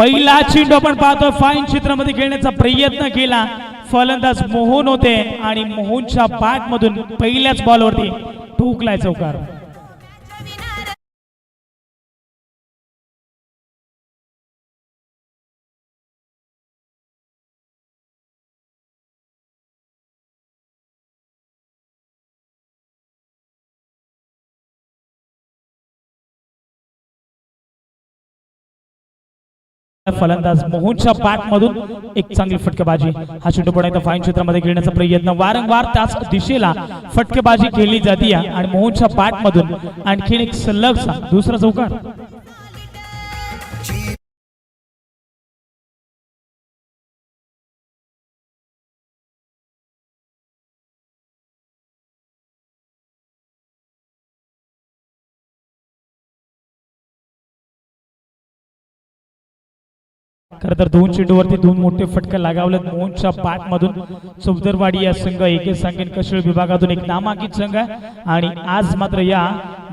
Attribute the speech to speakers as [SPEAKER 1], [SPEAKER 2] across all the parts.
[SPEAKER 1] पहिला चेंडू आपण पाहतो फाईन क्षेत्रामध्ये खेळण्याचा प्रयत्न केला. फलंदाज मोहन होते आणि मोहनच्या बॅट मधून पहिल्याच बॉलवरती ठोकलाय चौकार. फलंदाज मोहनच्या बॅट मधून एक चांगली फटकेबाजी. हा चेंडू पण एकदा फाईन क्षेत्रामध्ये खेळण्याचा प्रयत्न. वारंवार त्याच दिशेला फटकेबाजी खेळली जाते आणि मोहनच्या बॅट मधून आणखीन एक सलगचा दुसरा चौकार. खर तर दोन चेंडूवरती दोन मोठे फटके लागावलेत. मोहनच्या बॅट मधून चौदरवाडी या संघ एके सांगेन कशळ विभागातून एक नामांकित संघ आहे. आणि आज मात्र या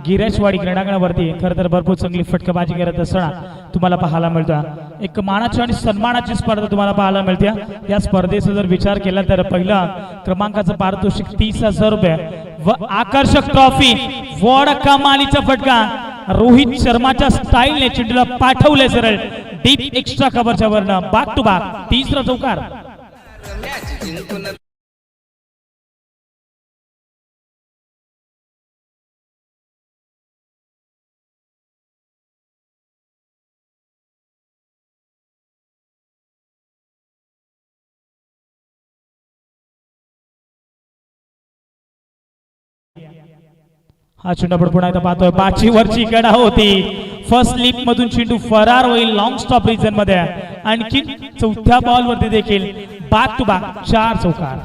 [SPEAKER 1] गिराशवाडी क्रीडांगणावरती खर तर भरपूर चांगली फटकेबाजी करत असताना तुम्हाला पाहायला मिळतं एक मानाची आणि सन्मानाची स्पर्धा तुम्हाला पाहायला मिळते. या स्पर्धेचा जर विचार केला तर पहिला क्रमांकाचं पारितोषिक तीस हजार रुपये व आकर्षक ट्रॉफी वॉड कमालीचा फटका. रोहित शर्माच्या स्टाईलने चेंडूला पाठवले सरळ. डीप एक्स्ट्रा कव्हरच्या वरनं बाग टू बाग तिसरा चौकार. हा चुंडापड पुन्हा एकदा पाहतोय. पाचवी वरची गडा होती. फर्स्ट लिप मधून चेंडू फरार होईल लॉंग स्टॉप रिजनमध्ये आणखी चौथ्या बॉल वरती देखील बाग टू बाग चार चौकार.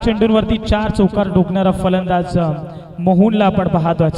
[SPEAKER 1] चेंडूंवरती चार चौकार डोकणारा फलंदाज मोहनला आपण पाहतोय.